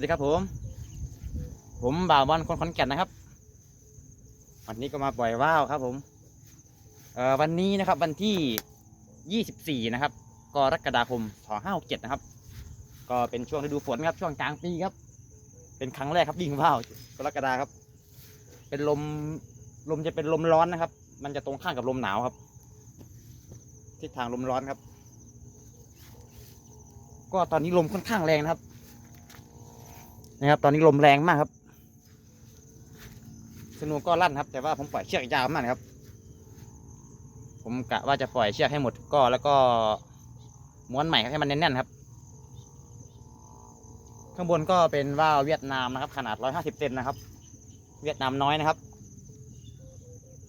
วัสดีครับผม ผมบ่าวบอลคนขอนแก่นนะครับ วันนี้ก็มาปล่อยว่าวครับผมเอ่อวันนี้นะครับวันที่ 24 นะครับกรกฎาคม2567นะครับ ก็เป็นช่วงฤดูฝนครับช่วงกลางปีครับ เป็นครั้งแรกครับวิ่งว่าวกรกฎาครับ เป็นลมลมจะเป็นลมร้อนนะครับ มันจะตรงข้ามกับลมหนาวครับทิศทางลมร้อนครับ ก็ตอนนี้ลมค่อนข้างแรงนะครับ นะครับ ตอนนี้ลมแรงมากครับสนุกก็ลั่นครับ แต่ว่าผมปล่อยเชือกยาวมากนะครับ ผมกะว่าจะปล่อยเชือกให้หมดก็แล้วก็ม้วนใหม่ครับให้มันแน่นๆครับ ข้างบนก็เป็นว่าวเวียดนามนะครับ ขนาด 150เซนนะครับ เวียดนามน้อยนะครับ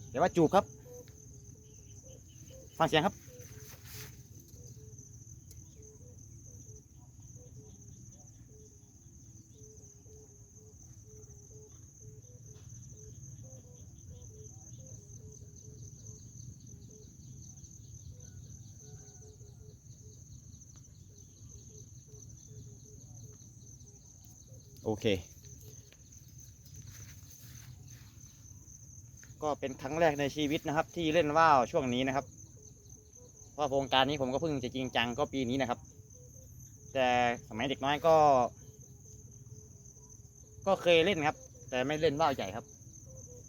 เดี๋ยวว่าจูบครับ ฟังเสียงครับ โอเค ก็เป็นครั้งแรกในชีวิตนะครับ ที่เล่นว่าวช่วงนี้นะครับ เพราะโครงการนี้ผมก็เพิ่งจะจริงจังก็ปีนี้นะครับ แต่สมัยเด็กน้อยก็ ก็เคยเล่นครับ แต่ไม่เล่นว่าวใหญ่ครับ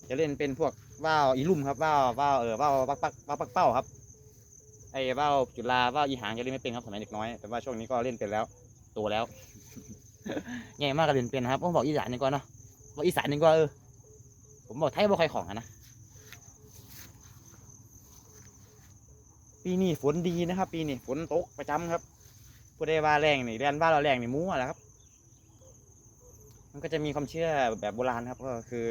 จะเล่นเป็นพวกว่าวอีลุ่มครับว่าวว่าวเออว่าวปักปักว่าวปักเป้าครับไอ้ว่าวจุฬาว่าวอีหางจะเล่นไม่เป็นครับสมัยเด็กน้อยแต่ว่าช่วงนี้ก็เล่นเป็นแล้วโตแล้ว ใหญ่มากก็เล่นเป็นนะครับผมบอกอีสานดีกว่าเนาะบอกอีสานดีกว่าเออผมบอกไทยบ่ใครของอะนะปีนี้ฝนดีนะครับ ปีนี้ฝนตกประจำครับผู้ใดว่าแรงนี่เรียนว่าเราแรงนี่มั่วแหละครับ มันก็จะมีความเชื่อแบบโบราณครับ ก็คือ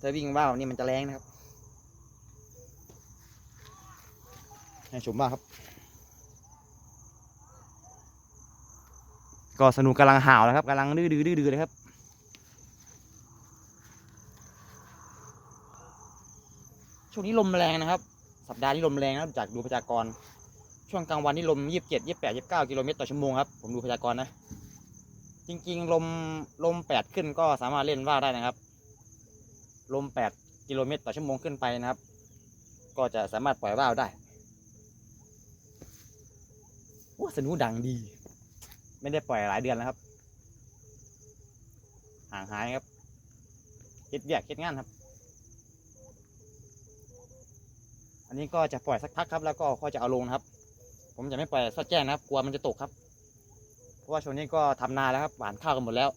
ถ้าวิ่งว่าวนี่มันจะแรงนะครับให้ชมมาครับ ก็สนุกกำลังห่าวแล้วครับกำลังดื้อดื้อดื้อเลยครับช่วงนี้ลมแรงนะครับ สัปดาห์นี้ลมแรงนะครับจากดูพยากรณ์ช่วงกลางวันนี่ลมยี่สิบเจ็ดยี่สิบแปดยี่สิบเก้ากิโลเมตรต่อชั่วโมงครับผมดูพยากรณ์นะ จริง ๆ ลมลมแปดขึ้นก็สามารถเล่นว่าได้นะครับ ลมแปดกิโลเมตรต่อชั่วโมงขึ้นไปนะครับ ก็จะสามารถปล่อยว่าวได้โอ้สนุกดังดี ไม่ได้ปล่อยหลายเดือนแล้วครับ ห่างหายครับคิดเบียกคิดงานครับ อันนี้ก็จะปล่อยสักพักครับ แล้วก็ค่อยจะเอาลงครับ ผมจะไม่ปล่อยซอดแจ้งนะครับ กลัวมันจะตกครับ เพราะว่าช่วงนี้ก็ทำนาแล้วครับหวานข้าวกันหมดแล้ว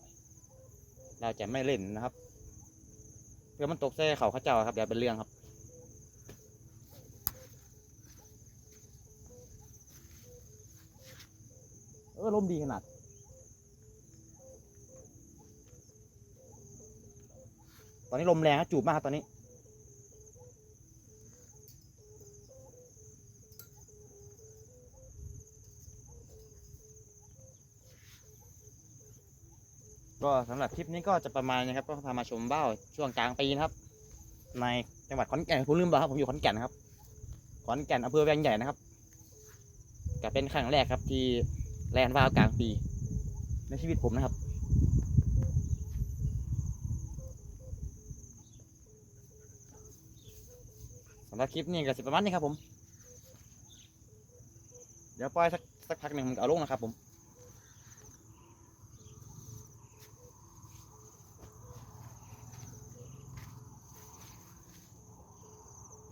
เราจะไม่เล่นนะครับเพื่อมันตกใส่เขาข้าเจ้าครับเดี๋ยวเป็นเรื่องครับ ออลมดีขนาดตอนนี้ลมแรงครับจูบมากตอนนี้ก็สำหรับคลิปนี้ก็จะประมาณนี้ครับ ก็พามาชมบ้าวช่วงกลางปีนะครับ ในจังหวัดขอนแก่นผมลืมบอกครับผมอยู่ขอนแก่นครับขอนแก่นอำเภอแวงใหญ่นะครับก็เป็นครั้งแรกครับที่ แลนว่าวกลางปี ในชีวิตผมนะครับ สำหรับคลิปนี้ก็สิประมาณนี้ครับผม เดี๋ยวปล่อยสักสักพักหนึ่งผมเอาลงนะครับผม